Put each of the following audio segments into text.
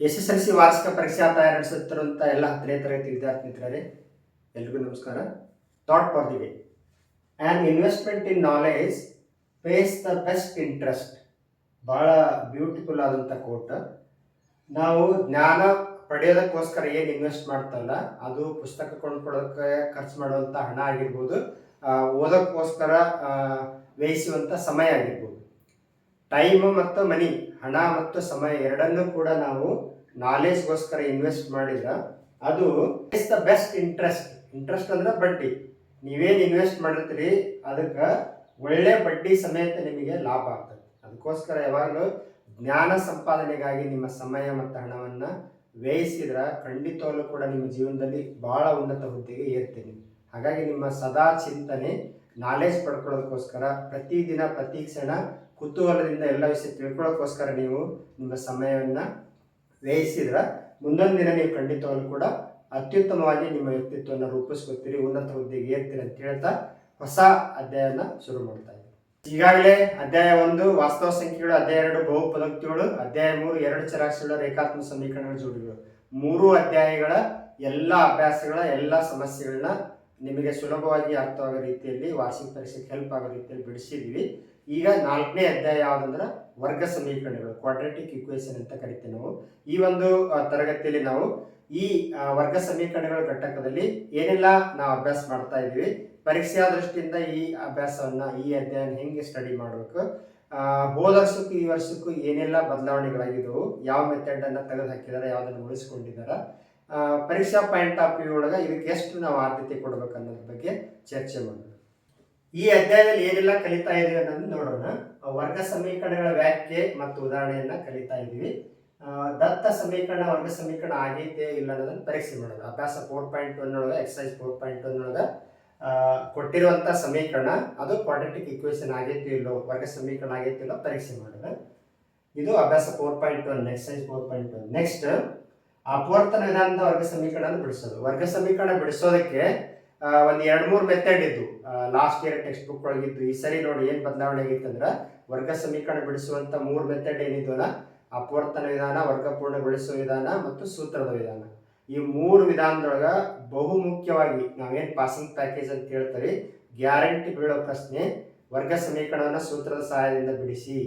S S L C ವಾರ್ಷಿಕ ಪರೀಕ್ಷಾ ತಯಾರಿಸುತ್ತಿರುವಂಥ ಎಲ್ಲ ಹತ್ತನೇ ತರಗತಿ ವಿದ್ಯಾರ್ಥಿ ಮಿತ್ರರೇ ಎಲ್ರಿಗೂ ನಮಸ್ಕಾರ. Thought for the way and investment in knowledge pays the best interest ಭಾಳ ಬ್ಯೂಟಿಫುಲ್ ಆದಂಥ ಕೋಟ್ ನಾವು ಜ್ಞಾನ ಪಡೆಯೋದಕ್ಕೋಸ್ಕರ ಏನು ಇನ್ವೆಸ್ಟ್ ಮಾಡ್ತಲ್ಲ ಅದು ಪುಸ್ತಕ ಕೊಂಡ್ಕೊಳ್ಳೋಕ್ಕೆ ಖರ್ಚು ಮಾಡುವಂಥ ಹಣ ಆಗಿರ್ಬೋದು ಓದೋಕ್ಕೋಸ್ಕರ ವ್ಯಯಿಸುವಂಥ ಸಮಯ ಆಗಿರ್ಬೋದು. ಟೈಮ್ ಮತ್ತು ಮನಿ ಹಣ ಮತ್ತು ಸಮಯ ಎರಡನ್ನೂ ಕೂಡ ನಾವು ನಾಲೆಜ್ಗೋಸ್ಕರ ಇನ್ವೆಸ್ಟ್ ಮಾಡಿದ್ರೆ ಅದು is the best interest interest ಅಂದ್ರೆ ಬಡ್ಡಿ. ನೀವೇನು ಇನ್ವೆಸ್ಟ್ ಮಾಡಿರ್ತೀರಿ, ಅದಕ್ಕೆ ಒಳ್ಳೆ ಬಡ್ಡಿ ಸಮೇತ ನಿಮಗೆ ಲಾಭ ಆಗ್ತದೆ. ಅದಕ್ಕೋಸ್ಕರ ಯಾವಾಗಲೂ ಜ್ಞಾನ ಸಂಪಾದನೆಗಾಗಿ ನಿಮ್ಮ ಸಮಯ ಮತ್ತು ಹಣವನ್ನು ವ್ಯಯಿಸಿದ್ರೆ ಖಂಡಿತವಾಗ್ಲೂ ಕೂಡ ನಿಮ್ಮ ಜೀವನದಲ್ಲಿ ಬಹಳ ಉನ್ನತ ಹುದ್ದೆಗೆ ಏರ್ತೀರಿ ಹಾಗಾಗಿ ನಿಮ್ಮ ಸದಾ ಚಿಂತನೆ ನಾಲೆಜ್ ಪಡ್ಕೊಳ್ಳೋದಕ್ಕೋಸ್ಕರ ಪ್ರತಿದಿನ ಪ್ರತಿ ಕ್ಷಣ ಕುತೂಹಲದಿಂದ ಎಲ್ಲ ವಿಷಯ ತಿಳ್ಕೊಳ್ಳೋಕ್ಕೋಸ್ಕರ ನೀವು ನಿಮ್ಮ ಸಮಯವನ್ನು ವ್ಯಯಿಸಿದ್ರೆ, ಮುಂದೊಂದು ದಿನ ನೀವು ಖಂಡಿತವಾಗ್ಲೂ ಕೂಡ ಅತ್ಯುತ್ತಮವಾಗಿ ನಿಮ್ಮ ವ್ಯಕ್ತಿತ್ವವನ್ನು ರೂಪಿಸ್ಕೊತೀರಿ, ಉನ್ನತ ಹುದ್ದೆಗೆ ಏರ್ತೀರಿ ಅಂತ ಹೇಳ್ತಾ ಹೊಸ ಅಧ್ಯಾಯನ ಶುರು ಮಾಡ್ತಾ ಇದ್ದೀವಿ ಈಗಾಗಲೇ ಅಧ್ಯಾಯ ಒಂದು, ವಾಸ್ತವ ಸಂಖ್ಯೆಗಳು, ಅಧ್ಯಾಯ ಎರಡು ಬಹುಪದೋಕ್ತಿಗಳು ಅಧ್ಯಾಯ ಮೂರು, ಎರಡು ಚರಾಕ್ಷಿಗಳ ರೇಖಾತ್ಮಕ ಸಮೀಕರಣಗಳ ಜೋಡಿಗಳು. ಮೂರು ಅಧ್ಯಾಯಗಳ ಎಲ್ಲ ಅಭ್ಯಾಸಗಳ ಎಲ್ಲ ಸಮಸ್ಯೆಗಳನ್ನ ನಿಮಗೆ ಸುಲಭವಾಗಿ ಅರ್ಥವಾಗೋ ರೀತಿಯಲ್ಲಿ ವಾರ್ಷಿಕ ಪರೀಕ್ಷೆಗೆ ಹೆಲ್ಪ್ ಆಗೋ ರೀತಿಯಲ್ಲಿ ಬಿಡಿಸಿದ್ವಿ ಈಗ ನಾಲ್ಕನೇ ಅಧ್ಯಾಯ ಯಾವುದಂದ್ರೆ ವರ್ಗ ಸಮೀಕರಣಗಳು ಕ್ವಾಡ್ರೆಟಿಕ್ ಇಕ್ವೇಷನ್ ಅಂತ ಕರಿತೀವಿ ನಾವು. ಈ ಒಂದು ತರಗತಿಯಲ್ಲಿ ನಾವು ಈ ವರ್ಗ ಸಮೀಕರಣಗಳ ಘಟಕದಲ್ಲಿ ಏನೆಲ್ಲ ನಾವು ಅಭ್ಯಾಸ ಮಾಡ್ತಾ ಇದ್ದೀವಿ. ಪರೀಕ್ಷೆಯ ದೃಷ್ಟಿಯಿಂದ ಈ ಅಭ್ಯಾಸವನ್ನ, ಈ ಅಧ್ಯಯನ ಹೆಂಗೆ ಸ್ಟಡಿ ಮಾಡಬೇಕು ಹೋದ ವರ್ಷಕ್ಕೂ ಈ ವರ್ಷಕ್ಕೂ ಏನೆಲ್ಲ ಬದಲಾವಣೆಗಳಾಗಿದ್ದವು, ಯಾವ ಮೆಥಡ್ ಅನ್ನ ತೆಗೆದು ಹಾಕಿದ್ದಾರೆ ಯಾವುದನ್ನು ಉಳಿಸ್ಕೊಂಡಿದ್ದಾರೆ ಪರೀಕ್ಷಾ ಪಾಯಿಂಟ್ ಆಫ್ ವ್ಯೂ ಒಳಗೆ ಇದಕ್ಕೆ ಎಷ್ಟು ನಾವು ಆದ್ಯತೆ ಕೊಡಬೇಕು ಅನ್ನೋದ್ರ ಬಗ್ಗೆ ಚರ್ಚೆ ಮಾಡೋಣ. ಈ ಅಧ್ಯಾಯದಲ್ಲಿ ಏನೆಲ್ಲ ಕಲಿತಾ ಇದೀವಿ ಅನ್ನೋದನ್ನ ನೋಡೋಣ. ವರ್ಗ ಸಮೀಕರಣಗಳ ವ್ಯಾಖ್ಯೆ ಮತ್ತು ಉದಾಹರಣೆಯನ್ನ ಕಲಿತಾ ಇದೀವಿ ದತ್ತ ಸಮೀಕರಣ, ವರ್ಗ ಸಮೀಕರಣ ಆಗೈತೆ ಇಲ್ಲ ಅನ್ನೋದನ್ನ ಪರೀಕ್ಷೆ ಮಾಡೋದು ಅಭ್ಯಾಸ ಫೋರ್ ಪಾಯಿಂಟ್ ಒನ್ ಒಳಗೆ ಎಕ್ಸೈಸ್ ಫೋರ್ ಪಾಯಿಂಟ್ ಒನ್ ಒಳಗೆ ಕೊಟ್ಟಿರುವಂಥ ಸಮೀಕರಣ, ಅದು ಕ್ವಾಡ್ರೆಟಿಕ್ ಇಕ್ವೇಷನ್ ಆಗೈತಿ ಇಲ್ಲೋ, ವರ್ಗ ಸಮೀಕರಣ ಆಗೈತಿ ಇಲ್ಲೋ ಪರೀಕ್ಷೆ ಮಾಡೋದು ಇದು ಅಭ್ಯಾಸ four point one exercise four point one next ಅಪವರ್ತನ ವಿಧಾನದ ವರ್ಗ ಸಮೀಕರಣ ಬಿಡಿಸೋದು. ವರ್ಗ ಸಮೀಕರಣ ಬಿಡಿಸೋದಕ್ಕೆ ಒಂದ್ ಎರಡ್ ಮೂರು ಮೆಥಡ್ ಇದ್ದು. ಲಾಸ್ಟ್ ಇಯರ್ ಟೆಕ್ಸ್ಟ್ ಬುಕ್ ಒಳಗಿದ್ದು. ಈ ಸರಿ ನೋಡಿ ಏನ್ ಬದಲಾವಣೆ ಆಗಿತ್ತು ಅಂದ್ರೆ ವರ್ಗ ಸಮೀಕರಣ ಬಿಡಿಸುವಂತ ಮೂರ್ ಮೆಥಡ್ ಏನಿದ್ವಲ್ಲ ಅಪವರ್ತನ ವಿಧಾನ ವರ್ಗಪೂರ್ಣಗೊಳಿಸುವ ವಿಧಾನ ಮತ್ತು ಸೂತ್ರದ ವಿಧಾನ. ಈ ಮೂರು ವಿಧಾನದೊಳಗ ಬಹುಮುಖ್ಯವಾಗಿ ನಾವೇನ್ ಪಾಸಿಂಗ್ ಪ್ಯಾಕೇಜ್ ಅಂತ ಹೇಳ್ತೀವಿ ಗ್ಯಾರಂಟಿ ಬೀಳೋ ಪ್ರಶ್ನೆ ವರ್ಗ ಸಮೀಕರಣವನ್ನ ಸೂತ್ರದ ಸಹಾಯದಿಂದ ಬಿಡಿಸಿ.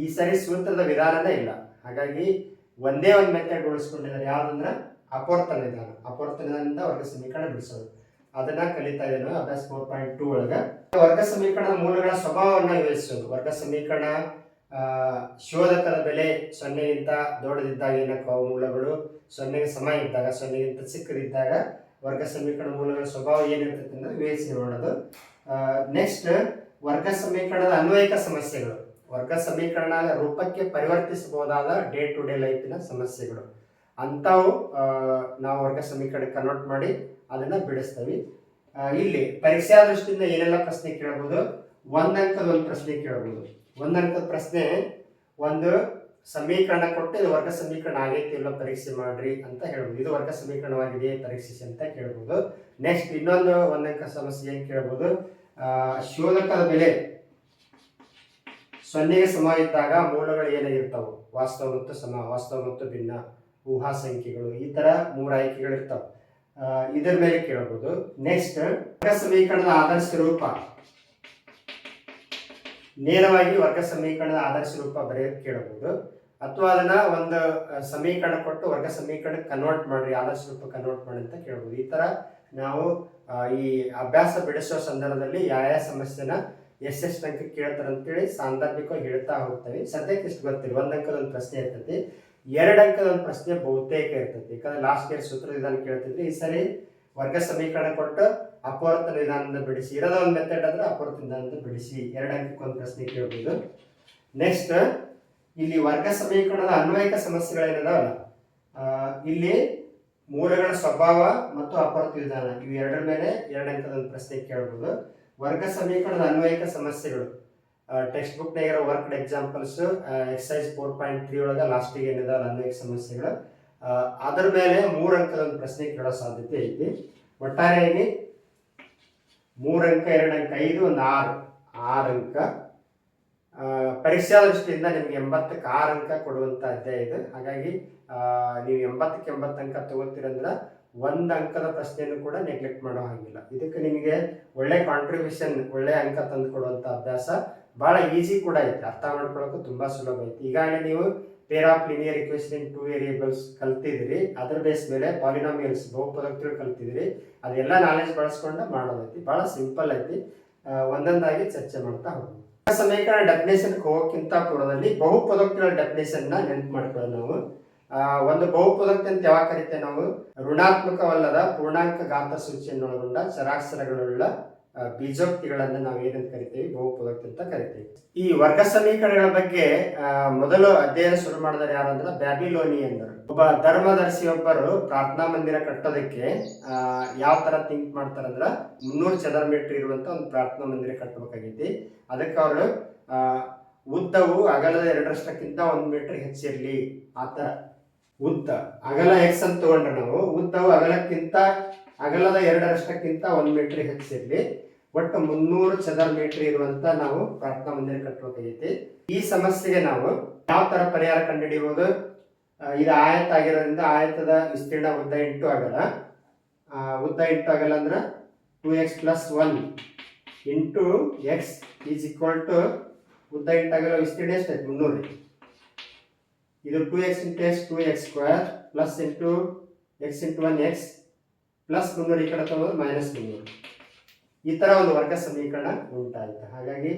ಈ ಸರಿ ಸೂತ್ರದ ವಿಧಾನನೇ ಇಲ್ಲ. ಹಾಗಾಗಿ ಒಂದೇ ಒಂದು ಮೆಥಡ್ ಉಳಿಸ್ಕೊಂಡಿದ್ದಾರೆ. ಯಾವ್ದಂದ್ರೆ ಅಪವರ್ತನ ವಿಧಾನ. ಅಪವರ್ತನ ವಿಧಾನದಿಂದ ವರ್ಗ ಸಮೀಕರಣ ಬಿಡಿಸೋದು. ಅದನ್ನ ಕಲಿತಾ ಇದ್ದೇನೆ, ಅಭ್ಯಾಸ ಫೋರ್ ಪಾಯಿಂಟ್ ಟೂ ಒಳಗ. ವರ್ಗ ಸಮೀಕರಣದ ಮೂಲಗಳ ಸ್ವಭಾವವನ್ನು ವಿವರಿಸೋದು. ವರ್ಗ ಸಮೀಕರಣ ಶೋಧಕದ ಬೆಲೆ ಸೊನ್ನೆಗಿಂತ ದೊಡ್ಡದಿದ್ದಾಗ ಏನಕ್ಕ ಮೂಲಗಳು, ಸೊನ್ನೆಗೆ ಸಮ ಇದ್ದಾಗ, ಸೊನ್ನೆಗಿಂತ ಚಿಕ್ಕದಿದ್ದಾಗ ವರ್ಗ ಸಮೀಕರಣ ಮೂಲಗಳ ಸ್ವಭಾವ ಏನಿರ್ತೈತೆ ಅಂದ್ರೆ ವಿವೇಚನೆ ನೋಡೋದು ನೆಕ್ಸ್ಟ್ ವರ್ಗ ಸಮೀಕರಣದ ಅನ್ವಯಿಕ ಸಮಸ್ಯೆಗಳು. ವರ್ಗ ಸಮೀಕರಣ ರೂಪಕ್ಕೆ ಪರಿವರ್ತಿಸಬಹುದಾದ ಡೇ ಟು ಡೇ ಲೈಫಿನ ಸಮಸ್ಯೆಗಳು. ಅಂಥವು ನಾವು ವರ್ಗ ಸಮೀಕರಣ ಕನ್ವರ್ಟ್ ಮಾಡಿ ಅದನ್ನ ಬಿಡಿಸ್ತೀವಿ. ಇಲ್ಲಿ ಪರೀಕ್ಷಾ ದೃಷ್ಟಿಯಿಂದ ಏನೆಲ್ಲ ಪ್ರಶ್ನೆ ಕೇಳಬಹುದು ಒಂದ್ ಅಂಕದ ಒಂದು ಪ್ರಶ್ನೆ ಕೇಳಬಹುದು ಒಂದ್ ಅಂಕದ ಪ್ರಶ್ನೆ ಒಂದು ಸಮೀಕರಣ ಕೊಟ್ಟು ಇದು ವರ್ಗ ಸಮೀಕರಣ ಆಗೈತಿ ಇಲ್ಲ ಪರೀಕ್ಷೆ ಮಾಡ್ರಿ ಅಂತ ಹೇಳ್ಬೋದು. ಇದು ವರ್ಗ ಸಮೀಕರಣವಾಗಿದೆ ಪರೀಕ್ಷಿಸಿ ಅಂತ ಕೇಳ್ಬೋದು. ನೆಕ್ಸ್ಟ್ ಇನ್ನೊಂದು ಒಂದಂಕ ಸಮಸ್ಯೆ ಏನು ಕೇಳ್ಬೋದು? ಶೋಧಕದ ಬೆಲೆ. ಸೊನ್ನೆಗೆ ಸಮ ಇದ್ದಾಗ ಮೂಲಗಳು ಏನಾಗಿರ್ತಾವೆ ವಾಸ್ತವ ಮತ್ತು ಸಮ ವಾಸ್ತವ ಮತ್ತು ಭಿನ್ನ ಊಹಾ ಸಂಖ್ಯೆಗಳು ಈ ಥರ ಮೂರು ಆಯ್ಕೆಗಳು ಇರ್ತಾವೆ ಆ, ಇದರ ಮೇಲೆ ಕೇಳಬಹುದು ನೆಕ್ಸ್ಟ್ ವರ್ಗ ಸಮೀಕರಣದ ಆದರ್ಶ ರೂಪ. ನೇರವಾಗಿ ವರ್ಗ ಸಮೀಕರಣದ ಆದರ್ಶ ರೂಪ ಬರೆಯೋದು ಕೇಳಬಹುದು ಅಥವಾ ಅದನ್ನ ಒಂದು ಸಮೀಕರಣ ಕೊಟ್ಟು ವರ್ಗ ಸಮೀಕರಣ ಕನ್ವರ್ಟ್ ಮಾಡ್ರಿ, ಆದರ್ಶ ರೂಪ ಕನ್ವರ್ಟ್ ಮಾಡಿ ಅಂತ ಕೇಳಬಹುದು ಈ ತರ ನಾವು ಈ ಅಭ್ಯಾಸ ಬಿಡಿಸುವ ಸಂದರ್ಭದಲ್ಲಿ ಯಾವ ಯಾವ ಸಮಸ್ಯೆನ ಎಷ್ಟೆಷ್ಟು ಅಂಕ ಕೇಳ್ತಾರೆ ಅಂತೇಳಿ ಸಾಂದರ್ಭಿಕವಾಗಿ ಹೇಳ್ತಾ ಹೋಗ್ತೇವೆ. ಸದ್ಯಕ್ಕೆ ಇಷ್ಟು ಗೊತ್ತಿಲ್ಲ. ಒಂದು ಅಂಕದ ಒಂದು ಪ್ರಶ್ನೆ ಇರ್ತೈತಿ. ಎರಡು ಅಂಕದ ಒಂದು ಪ್ರಶ್ನೆ ಬಹುತೇಕ ಇರ್ತೈತಿ ಯಾಕಂದ್ರೆ ಲಾಸ್ಟ್ ಇಯರ್ ಸೂತ್ರ ವಿಧಾನ ಕೇಳ್ತಿದ್ವಿ ಈ ಸರಿ ವರ್ಗ ಸಮೀಕರಣ ಕೊಟ್ಟು ಅಪವರ್ತ ವಿಧಾನದಿಂದ ಬಿಡಿಸಿ, ಇರೋದ ಒಂದು ಮೆಥಡ್ ಅಂದ್ರೆ ಅಪವರ್ತ ವಿಧಾನದ ಬಿಡಿಸಿ, ಎರಡು ಅಂಕಕ್ಕೆ ಒಂದು ಪ್ರಶ್ನೆ ಕೇಳ್ಬೋದು. ನೆಕ್ಸ್ಟ್ ಇಲ್ಲಿ ವರ್ಗ ಸಮೀಕರಣದ ಅನ್ವಯಿಕ ಸಮಸ್ಯೆಗಳೇನಿದಾವಲ್ಲ ಇಲ್ಲಿ ಮೂಲಗಳ ಸ್ವಭಾವ ಮತ್ತು ಅಪವರ್ತ ವಿಧಾನ ಇವು ಎರಡರ ಮೇಲೆ ಎರಡು ಅಂಕದ ಒಂದು ಪ್ರಶ್ನೆ ಕೇಳ್ಬೋದು. ವರ್ಗ ಸಮೀಕರಣದ ಅನ್ವಯಿಕ ಸಮಸ್ಯೆಗಳು. ಟೆಕ್ಸ್ಟ್ ಬುಕ್ನಾಗ ಇರೋ worked examples exercise four point three ಒಳಗೆ ಲಾಸ್ಟಿಗೆ ಏನಿದೆ ಅನ್ವಯಿಕ ಸಮಸ್ಯೆಗಳು. ಅದರ ಮೇಲೆ ಮೂರು ಅಂಕದ ಪ್ರಶ್ನೆ ಕೇಳೋ ಸಾಧ್ಯತೆ ಐತಿ. ಒಟ್ಟಾರೆಯಾಗಿ ಮೂರು ಅಂಕ, ಎರಡು ಅಂಕ, ಐದು ಒಂದು ಆರು ಆರು ಅಂಕ ಪರೀಕ್ಷಾ ದೃಷ್ಟಿಯಿಂದ ನಿಮ್ಗೆ ಎಂಬತ್ತಕ್ಕೆ ಆರು ಅಂಕ ಕೊಡುವಂತ ಅಧ್ಯಾಯ ಇದು. ಹಾಗಾಗಿ ನೀವು ಎಂಬತ್ತಕ್ಕೆ ಎಂಬತ್ತು ಅಂಕ ತಗೋತೀರಂದ್ರೆ ಒಂದು ಅಂಕದ ಪ್ರಶ್ನೆಯನ್ನು ಕೂಡ ನೆಗ್ಲೆಕ್ಟ್ ಮಾಡೋ ಹಾಗಿಲ್ಲ. ಇದಕ್ಕೆ ನಿಮಗೆ ಒಳ್ಳೆ ಕಾಂಟ್ರಿಬ್ಯೂಷನ್ ಒಳ್ಳೆ ಅಂಕ ತಂದು ಕೊಡುವಂಥ ಅಭ್ಯಾಸ. ಭಾಳ ಈಸಿ ಕೂಡ ಐತೆ ಅರ್ಥ ಮಾಡ್ಕೊಳ್ಳೋಕೆ ತುಂಬ ಸುಲಭ ಐತಿ ಈಗಾಗಲೇ ನೀವು pair of linear equation in two variables ಕಲ್ತಿದ್ರಿ ಅದ್ರ ಬೇಸ್ ಮೇಲೆ ಪಾಲಿನಾಮಿಯಲ್ಸ್ ಬಹುಪದಗಳು ಕಲ್ತಿದ್ರಿ ಅದೆಲ್ಲ ನಾಲೆಜ್ ಬಳಸ್ಕೊಂಡು ಮಾಡೋದೈತಿ. ಭಾಳ ಸಿಂಪಲ್ ಐತಿ. ಒಂದೊಂದಾಗಿ ಚರ್ಚೆ ಮಾಡ್ತಾ ಹೋಗೋಣ. ಸಮೀಕರಣ ಡೆಫಿನೇಷನ್ ಹೋಗೋಕ್ಕಿಂತ ಪೂರ್ವದಲ್ಲಿ ಬಹುಪದೋಕ್ತಿಗಳ ಡೆಫಿನೇಷನ್ನ ನೆನ್ಪು ಮಾಡ್ಕೊಳ್ಳೋದು ನಾವು. ಒಂದು ಬಹುಪದೋಕ್ತಿ ಅಂತ ಯಾವಾಗ ಕರಿತೇವೆ ನಾವು? ಋಣಾತ್ಮಕವಲ್ಲದ ಪೂರ್ಣಾಂಕ ಗಾತ್ರ ಸೂಚಿಯನ್ನು ಒಳಗೊಂಡ ಚರಾಕ್ಷರಗಳುಳ್ಳ ಬೀಜೋಕ್ತಿಗಳನ್ನ ನಾವು ಏನಂತ ಕರಿತೀವಿ? ಬಹುಪದೋಕ್ತಿ ಅಂತ ಕರಿತೀವಿ. ಈ ವರ್ಗ ಸಮೀಕರಣಗಳ ಬಗ್ಗೆ ಮೊದಲು ಅಧ್ಯಯನ ಶುರು ಮಾಡಿದರೆ ಯಾರಂದ್ರೆ ಬ್ಯಾಬಿಲೋನಿಯನ್ನರು ಒಬ್ಬ ಧರ್ಮದರ್ಶಿಯೊಬ್ಬರು ಪ್ರಾರ್ಥನಾ ಮಂದಿರ ಕಟ್ಟೋದಕ್ಕೆ ಯಾವ ತರ ಥಿಂಕ್ ಮಾಡ್ತಾರಂದ್ರ ಮುನ್ನೂರು ಚದರ ಮೀಟರ್ ಇರುವಂತ ಒಂದು ಪ್ರಾರ್ಥನಾ ಮಂದಿರ ಕಟ್ಟಬೇಕಾಗೈತಿ ಅದಕ್ಕೆ ಅವರು ಉದ್ದವು ಅಗಲದ ಎರಡರಷ್ಟಕ್ಕಿಂತ ಒಂದು ಮೀಟರ್ ಹೆಚ್ಚಿರಲಿ ಆ ಥರ ಉದ್ದ, ಅಗಲ ಎಕ್ಸ್ ಅಂತ ತಗೊಂಡ್ರೆ ನಾವು. ಉದ್ದವು ಅಗಲಕ್ಕಿಂತ ಅಗಲದ ಎರಡರಷ್ಟಕ್ಕಿಂತ ಒಂದು ಮೀಟರ್ ಹೆಚ್ಚಿರಲಿ, ಒಟ್ಟು ಮುನ್ನೂರು ಚದರ ಮೀಟರ್ ಇರುವಂತ ನಾವು ಪ್ರಾರ್ಥನಾ ಮಂದಿರ ಕಟ್ಟಬೇಕಾಗೈತಿ ಈ ಸಮಸ್ಯೆಗೆ ನಾವು ಯಾವ ತರ ಪರಿಹಾರ ಕಂಡುಹಿಡಿಯಬಹುದು ಇದು ಆಯತ ಆಗಿರೋದ್ರಿಂದ ಆಯತದ ವಿಸ್ತೀರ್ಣ ಉದ್ದ ಇಂಟು ಆಗಲ್ಲ ಉದ್ದ ಇಂಟು ಆಗಲ್ಲ ಅಂದ್ರೆ two x plus one into x is equal to ಉದ್ದ ಇಂಟು ಆಗಲ್ಲ ವಿಸ್ತೀರ್ಣ ಎಷ್ಟಾಯ್ತು ಮುನ್ನೂರು ಇದು two x into x two x square plus into x into one x plus ಮುನ್ನೂರು ಈ ಕಡೆ ತಗೊಳ್ಳೋದು ಮೈನಸ್ ಮುನ್ನೂರು ಈ ಥರ ಒಂದು ವರ್ಗ ಸಮೀಕರಣ ಉಂಟಾಯಿತು. ಹಾಗಾಗಿ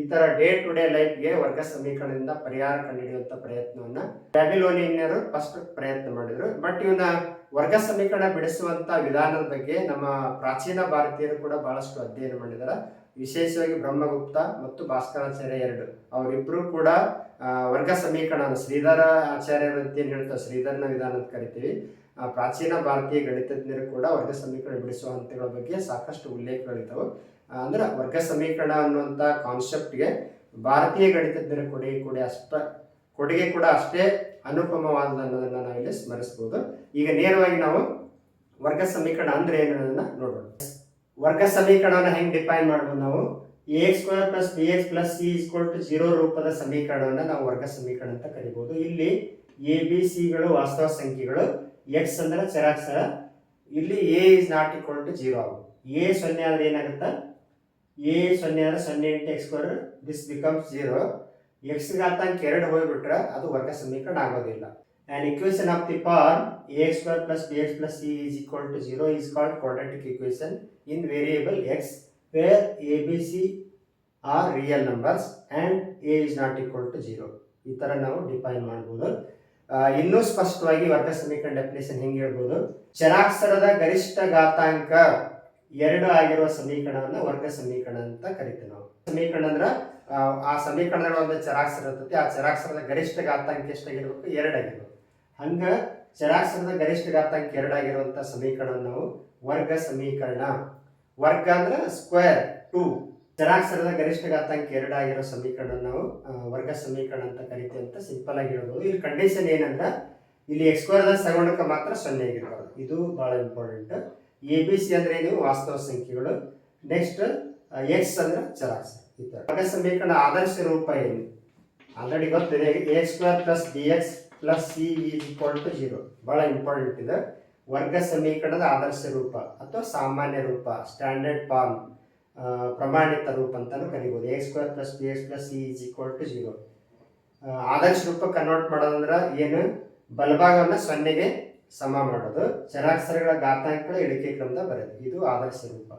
ಈ ಥರ ಡೇ ಟು ಡೇ ಲೈಫ್ಗೆ ವರ್ಗ ಸಮೀಕರಣದಿಂದ ಪರಿಹಾರ ಕಂಡುಹಿಡಿಯುವಂಥ ಪ್ರಯತ್ನವನ್ನ ಬ್ಯಾಬಿಲೋನಿಯನ್ನರು ಫಸ್ಟ್ ಪ್ರಯತ್ನ ಮಾಡಿದ್ರು. ಬಟ್ ಇವನ್ನ ವರ್ಗ ಸಮೀಕರಣ ಬಿಡಿಸುವಂತ ವಿಧಾನದ ಬಗ್ಗೆ ನಮ್ಮ ಪ್ರಾಚೀನ ಭಾರತೀಯರು ಕೂಡ ಬಹಳಷ್ಟು ಅಧ್ಯಯನ ಮಾಡಿದ್ದಾರೆ ವಿಶೇಷವಾಗಿ ಬ್ರಹ್ಮಗುಪ್ತ ಮತ್ತು ಭಾಸ್ಕರಾಚಾರ್ಯ ಎರಡು. ಅವರಿಬ್ರು ಕೂಡ ವರ್ಗ ಸಮೀಕರಣ ಶ್ರೀಧರ ಆಚಾರ್ಯರು ಅಂತ ಏನ್ ಹೇಳ್ತಾರೆ? ಶ್ರೀಧರನ ವಿಧಾನ ಅಂತ ಕರಿತೀವಿ. ಪ್ರಾಚೀನ ಭಾರತೀಯ ಗಣಿತಜ್ಞರು ಕೂಡ ವರ್ಗ ಸಮೀಕರಣ ಬಿಡಿಸುವ ಹಂತಗಳ ಬಗ್ಗೆ ಸಾಕಷ್ಟು ಉಲ್ಲೇಖಗಳಿದ್ದಾವೆ. ಅಂದ್ರೆ ವರ್ಗ ಸಮೀಕರಣ ಅನ್ನುವಂಥ ಕಾನ್ಸೆಪ್ಟ್ಗೆ ಭಾರತೀಯ ಗಣಿತಜ್ಞರ ಕೊಡುಗೆ ಕೂಡ ಅಷ್ಟ, ಕೊಡುಗೆ ಕೂಡ ಅಷ್ಟೇ ಅನುಪಮವಾದದ್ದು ಅನ್ನೋದನ್ನ ನಾವಿಲ್ಲಿ ಸ್ಮರಿಸಬಹುದು ಈಗ ನೇರವಾಗಿ ನಾವು ವರ್ಗ ಸಮೀಕರಣ ಅಂದ್ರೆ ಏನು ಅನ್ನೋದನ್ನ ನೋಡೋಣ. ವರ್ಗ ಸಮೀಕರಣನ ಹೆಂಗ್ ಡಿಫೈನ್ ಮಾಡ್ಬೋದು ನಾವು? A x square plus b x plus c is equal to zero ರೂಪದ ಸಮೀಕರಣವನ್ನು ನಾವು ವರ್ಗ ಸಮೀಕರಣ ಅಂತ ಕರಿಬಹುದು ಇಲ್ಲಿ ಎ ಬಿ ಸಿಗಳು ವಾಸ್ತವ ಸಂಖ್ಯೆಗಳು. ಎಕ್ಸ್ ಅಂದ್ರೆ ಚರಾಕ್ಷರ ಇಲ್ಲಿ a is not equal to zero ಆಗುತ್ತೆ. ಎ ಸೊನ್ನೆ ಆದ್ರೆ ಏನಾಗುತ್ತೆ? ಎ ಸೊನ್ನೆ ಆದ್ರೆ ಸೊನ್ನೆ into x square this becomes zero x ಘಾತಾಂಕ ಎರಡು ಹೋಗ್ಬಿಟ್ರೆ ಅದು ವರ್ಗ ಸಮೀಕರಣ ಆಗೋದಿಲ್ಲ. And equation of the par a x square plus b x plus c is equal to zero is called quadratic equation in variable x where a b c are real numbers and a is not equal to zero ಈ ಥರ ನಾವು define ಮಾಡ್ಬೋದು. ಇನ್ನೂ ಸ್ಪಷ್ಟವಾಗಿ ವರ್ಗ ಸಮೀಕರಣ definition ಹೆಂಗೆ ಹೇಳ್ಬೋದು? ಚರಾಕ್ಷರದ ಗರಿಷ್ಠ ಘಾತಾಂಕ ಎರಡು ಆಗಿರುವ ಸಮೀಕರಣವನ್ನು ವರ್ಗ ಸಮೀಕರಣ ಅಂತ ಕರಿತೀವಿ ನಾವು. ಸಮೀಕರಣ ಅಂದ್ರೆ ಆ, ಸಮೀಕರಣದ ಒಂದು ಚರಾಕ್ಷರ ಇರ್ತೈತಿ ಆ ಚರಾಕ್ಷರದ ಗರಿಷ್ಠ ಘಾತಾಂಕ ಎಷ್ಟಾಗಿರ್ಬೇಕು? ಎರಡಾಗಿರ್ಬೇಕು ಹಂಗ ಚರಾಕ್ಷರದ ಗರಿಷ್ಠ ಘಾತಾಂಕ ಎರಡಾಗಿರುವಂಥ ಸಮೀಕರಣ ನಾವು ವರ್ಗ ಸಮೀಕರಣ. ವರ್ಗ ಅಂದ್ರೆ ಸ್ಕ್ವೇರ್ ಟೂ ಚರಾಕ್ಷರದ ಗರಿಷ್ಠ ಘಾತಾಂಕ ಎರಡಾಗಿರೋ ಸಮೀಕರಣ ನಾವು ವರ್ಗ ಸಮೀಕರಣ ಅಂತ ಕರಿತೀವಿ ಅಂತ ಸಿಂಪಲ್ ಆಗಿ ಹೇಳ್ಬೋದು. ಇಲ್ಲಿ ಕಂಡೀಷನ್ ಏನಂದ್ರೆ, ಇಲ್ಲಿ ಎಕ್ಸ್ ಸ್ಕ್ವೇರ್ದ ಸಗುಣಕ ಮಾತ್ರ ಸೊನ್ನೆ ಆಗಿರ್ಬಾರ್ದು ಇದು ಬಹಳ ಇಂಪಾರ್ಟೆಂಟ್ ಎ ಬಿ ಸಿ ಅಂದ್ರೆ ಏನು? ವಾಸ್ತವ ಸಂಖ್ಯೆಗಳು. ನೆಕ್ಸ್ಟ್ ಎಕ್ಸ್ ಅಂದ್ರೆ ಚರಾಕ್ಷರ ಈ ಥರ ವರ್ಗ ಸಮೀಕರಣ ಆದರ್ಶ ರೂಪ ಏನು? ಆಲ್ರೆಡಿ ಗೊತ್ತಿದೆ. A square plus d x plus c is equal to zero ಬಹಳ ಇಂಪಾರ್ಟೆಂಟ್ ಇದೆ. ವರ್ಗ ಸಮೀಕರಣದ ಆದರ್ಶ ರೂಪ ಅಥವಾ ಸಾಮಾನ್ಯ ರೂಪ ಸ್ಟ್ಯಾಂಡರ್ಡ್ ಫಾರ್ಮ್ ಪ್ರಮಾಣಿತ ರೂಪ ಅಂತಾನು ಕರಿಬೋದು a square plus b x plus c is equal to zero ಆದರ್ಶ ರೂಪ ಕನ್ವರ್ಟ್ ಮಾಡೋದಂದ್ರೆ ಏನು? ಬಲಭಾಗವನ್ನು ಸೊನ್ನೆಗೆ ಸಮ ಮಾಡೋದು. ಚರಾಕ್ಷರಗಳ ಘಾತಾಂಕಗಳ ಇಳಿಕೆ ಕ್ರಮದ ಬರೋದು. ಇದು ಆದರ್ಶ ರೂಪ.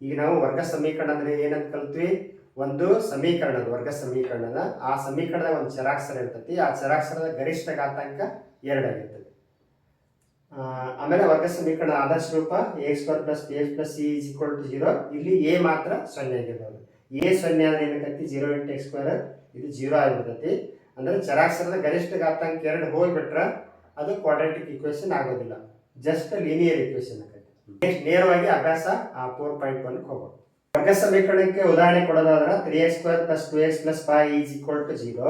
ಈಗ ನಾವು ವರ್ಗ ಸಮೀಕರಣ ಅಂದ್ರೆ ಏನಂತ ಕಲ್ತ್ವಿ? ಒಂದು ಸಮೀಕರಣದ ವರ್ಗ ಸಮೀಕರಣದ. ಆ ಸಮೀಕರಣದ ಒಂದು ಚರಾಕ್ಷರ ಇರ್ತತಿ. ಆ ಚರಾಕ್ಷರದ ಗರಿಷ್ಠ ಘಾತಾಂಕ ಎರಡಾಗಿರ್ತದೆ ಆಮೇಲೆ ವರ್ಗ ಸಮೀಕರಣ ಆದರ್ಶ ರೂಪ a square plus b x plus c is equal to zero ಇಲ್ಲಿ ಎ ಮಾತ್ರ ಸೊನ್ನೆ ಆಗಿರ್ಬೋದು ಎ ಸೊನ್ನೆ ಅಂದ್ರೆ ಏನಕ್ಕೆ ಜೀರೋ ಇಂಟು ಎಕ್ಸ್ ಸ್ಕ್ವೇರ್ ಇದು ಜೀರೋ ಆಗಿಬಿಡ್ತೈತಿ. ಅಂದ್ರೆ ಚರಾಕ್ಷರದ ಗರಿಷ್ಠ ಘಾತಾಂಕ ಎರಡು ಹೋಗಿಬಿಟ್ರೆ ಅದು ಕ್ವಾಡ್ರಾಟಿಕ್ ಇಕ್ವೇಶನ್ ಆಗೋದಿಲ್ಲ. ಜಸ್ಟ್ ಲೀನಿಯರ್ ಇಕ್ವೇಶನ್ ಆಗುತ್ತೆ. ನೆಕ್ಸ್ಟ್ ನೇರವಾಗಿ ಅಭ್ಯಾಸ ಫೋರ್ ಪಾಯಿಂಟ್ ಒನ್ ಹೋಗೋದು. ವರ್ಗ ಸಮೀಕರಣಕ್ಕೆ ಉದಾಹರಣೆ ಕೊಡೋದಾದ್ರೆ three x square plus two x plus five is equal to zero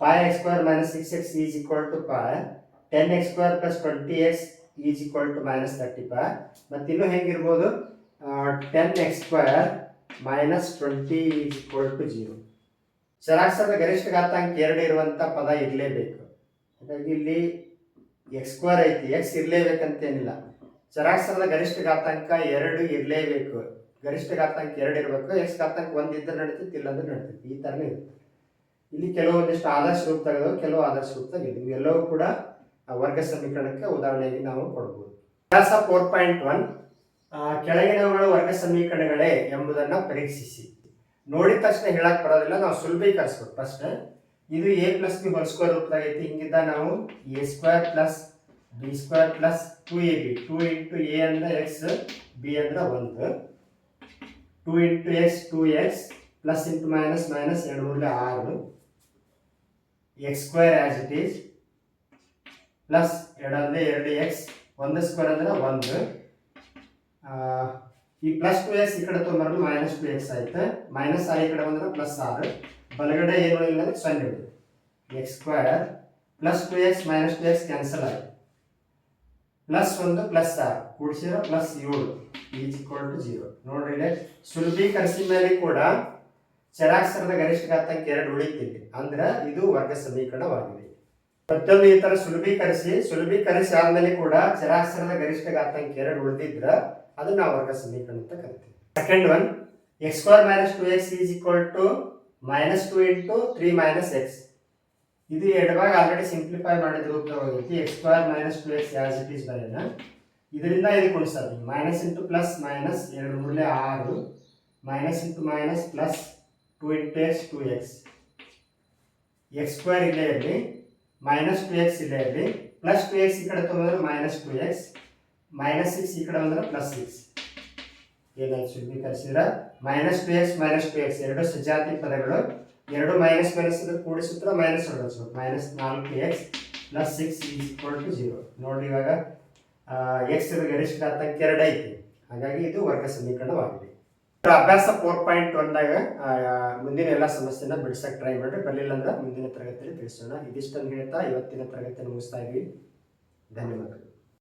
five x square minus six x is equal to five ten x square plus twenty x is equal to minus thirty five ಮತ್ತು ಇನ್ನೂ ಹೆಂಗಿರ್ಬೋದು? Ten x square minus twenty is equal to zero ಚರಾಕ್ಷರದ ಗರಿಷ್ಠ ಘಾತಾಂಕ ಎರಡು ಇರುವಂಥ ಪದ ಇರಲೇಬೇಕು. ಹಾಗಾಗಿ ಇಲ್ಲಿ ಎಕ್ಸ್ ಸ್ಕ್ವೇರ್ ಐತಿ. ಎಕ್ಸ್ ಇರಲೇಬೇಕಂತೇನಿಲ್ಲ. ಚರಾಕ್ಷರದ ಗರಿಷ್ಠ ಘಾತಾಂಕ ಎರಡು ಇರಲೇಬೇಕು. ಗರಿಷ್ಠ ಘಾತಾಂಕ ಎರಡು ಇರಬೇಕು. ಎಕ್ಸ್ ಘಾತಾಂಕ ಒಂದು ಇದ್ರೆ ನಡೀತೈತಿ, ಇಲ್ಲಾಂದ್ರೆ ನಡೀತೈತಿ. ಈ ಥರನೇ ಇರುತ್ತೆ. ಇಲ್ಲಿ ಕೆಲವೊಂದಿಷ್ಟು ಆದರ್ಶ ರೂಪದಾಗ ಕೆಲವು ಆದರ್ಶ ರೂಪದಾಗ ಇದೆ ಇವೆಲ್ಲವೂ ಕೂಡ ವರ್ಗ ಸಮೀಕರಣಕ್ಕೆ ಉದಾಹರಣೆಯಾಗಿ ನಾವು ಕೊಡ್ಬೋದು. ಕೆಲಸ ಫೋರ್ ಪಾಯಿಂಟ್ ಒನ್ ಕೆಳಗಿನವುಗಳು ವರ್ಗ ಸಮೀಕರಣಗಳೇ ಎಂಬುದನ್ನು ಪರೀಕ್ಷಿಸಿ ನೋಡಿದ ತಕ್ಷಣ ಹೇಳಕ್ ಬರೋದಿಲ್ಲ, ನಾವು ಸುಲಭೀಕರಿಸ್ಬೇಕು ಫಸ್ಟ್ ಇದು a plus b whole square ರೂಪದಾಗೈತಿ ಹಿಂಗಿದ್ದ ನಾವು a square plus b square plus two a b two into a ಅಂದ್ರೆ ಎಕ್ಸ್ ಬಿ ಅಂದ್ರೆ ಒಂದು. Two into x two x plus into minus minus ಎರಡು ಮೂರಲೆ ಆರು. X square as it is plus ಎರಡು ಅಂದ್ರೆ ಎರಡು ಎಕ್ಸ್, ಒಂದು ಸ್ಕ್ವೇರ್ ಅಂದ್ರೆ ಒಂದು. ಈ ಪ್ಲಸ್ ಟು ಎಕ್ಸ್ ಈ ಕಡೆ ತೊಗೊಂಬರೋದು ಮೈನಸ್ ಟು ಎಕ್ಸ್ ಆಯ್ತು. ಮೈನಸ್ ಆರ್ ಈ ಕಡೆ ಬಂದ್ರೆ ಪ್ಲಸ್ ಆರ್. ಬಲಗಡೆ ಏನು ಇಲ್ಲ ಅಂದ್ರೆ ಸೊನ್ನೆ ಉಳಿದು x square plus two x minus two x cancel ಆಯ್ತು. ಪ್ಲಸ್ ಒಂದು ಪ್ಲಸ್ ಆರ್. ಕೂಡಿಸಿದ್ರೆ ಪ್ಲಸ್ ಏಳು. ಈಸ್ ಇಕ್ವಲ್ ಟು ಜೀರೋ ನೋಡ್ರಿ ಸುಲಭೀಕರಿಸಿದ ಮೇಲೆ ಕೂಡ ಚರಾಕ್ಷರದ ಗರಿಷ್ಠ ಘಾತಕ್ಕೆ ಎರಡು ಉಳಿತೀವಿ ಅಂದ್ರೆ ಇದು ವರ್ಗ ಸಮೀಕರಣವಾಗಿದೆ. ಪ್ರತಿಯೊಂದು ಈ ತರ ಸುಲಭೀಕರಿಸಿ ಸುಲಭೀಕರಿಸಿ ಆದ್ಮೇಲೆ ಕೂಡ ಚರಾಕ್ಷರದ ಗರಿಷ್ಠ ಘಾತಾಂಕ ಎರಡು ಉಳಿದಿದ್ರ ಅದನ್ನ ನಾವು ವರ್ಗ ಸಮೀಕರಣ ಅಂತ ಕರಿತೀವಿ. Second one x square minus two x is equal to minus two into three minus x ಇದು ಎಡವಾಗ ಆಲ್ರೆಡಿ ಸಿಂಪ್ಲಿಫೈ ಮಾಡಿದ ರೂಪದೊಳಗೈತಿ x square minus two x as it is ಬರೆಯೋಣ. ಇದರಿಂದ ಇದು ಕುಣಿಸೋದು ಮೈನಸ್ ಇಂಟು ಪ್ಲಸ್ ಮೈನಸ್ ಎರಡು ಮೂರಲೇ ಆರು. Minus into minus plus two into x two x x square ಇಲ್ಲೇ ಇರಲಿ. ಮೈನಸ್ ಟು ಎಕ್ಸ್ ಇಲ್ಲೇ ಇರಲಿ ಪ್ಲಸ್ ಟು ಎಕ್ಸ್ ಈ ಕಡೆ ತೊಗೊಂಡ್ರೆ minus two x minus six ಈ ಕಡೆ ಬಂದ್ರೆ ಪ್ಲಸ್ ಸಿಕ್ಸ್ ಏನಾಯ್ತು ಶುದ್ಧೀಕರಿಸಿದ್ರೆ minus two x minus two x ಎರಡು ಸಜಾತಿ ಪದಗಳು. ಎರಡು ಮೈನಸ್ ಮೈನಸ್ ಕೂಡಿಸಿದ್ರೆ ಮೈನಸ್ ಹೊರಡಿಸ್ಬೇಕು ಮೈನಸ್ ನಾಲ್ಕು x plus six equal to zero ನೋಡಿ ಇವಾಗ ಎಕ್ಸ್ ಗರಿಷ್ಠ ಘಾತಾಂಕ ಎರಡು ಐತಿ. ಹಾಗಾಗಿ ಇದು ವರ್ಗ ಸಮೀಕರಣವಾಗಿದೆ. ಅಭ್ಯಾಸ ಫೋರ್ ಪಾಯಿಂಟ್ ಒನ್ದಾಗ ಮುಂದಿನ ಎಲ್ಲ ಸಮಸ್ಯೆನ ಬಿಡಿಸಕ್ಕೆ ಟ್ರೈ ಮಾಡ್ರಿ. ಬರಲಿಲ್ಲ ಅಂದ್ರೆ ಮುಂದಿನ ತರಗತಿಯಲ್ಲಿ ತಿಳಿಸೋಣ. ಇದಿಷ್ಟನ್ನು ಹೇಳ್ತಾ ಇವತ್ತಿನ ತರಗತಿಯನ್ನು ಮುಗಿಸ್ತಾ ಇದ್ವಿ. ಧನ್ಯವಾದಗಳು